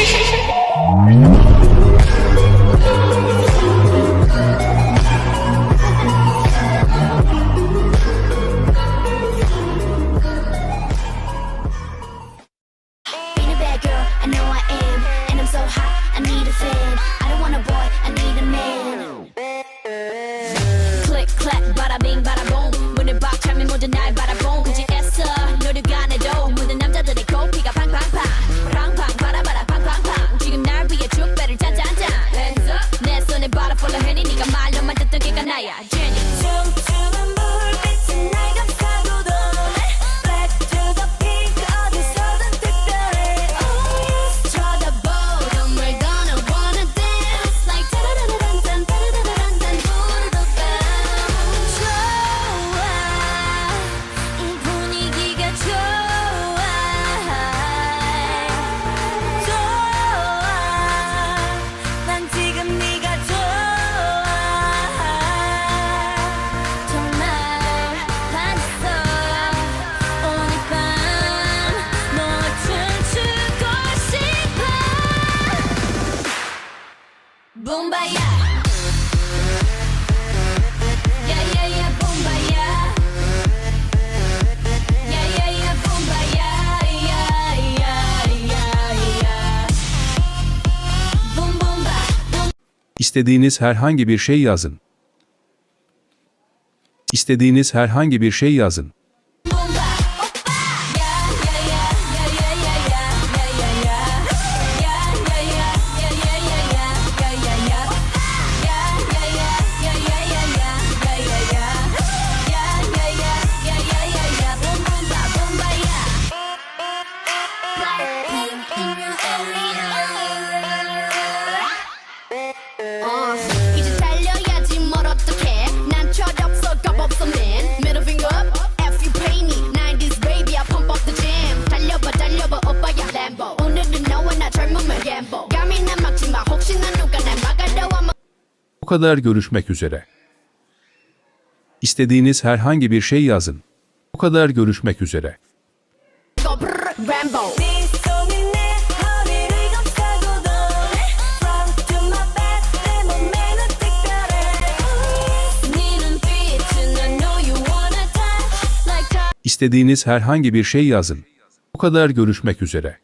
うん。İstediğiniz herhangi bir şey yazın. İstediğiniz herhangi bir şey yazın. Bu kadar görüşmek üzere. İstediğiniz herhangi bir şey yazın. Bu kadar görüşmek üzere. İstediğiniz herhangi bir şey yazın. Bu kadar görüşmek üzere.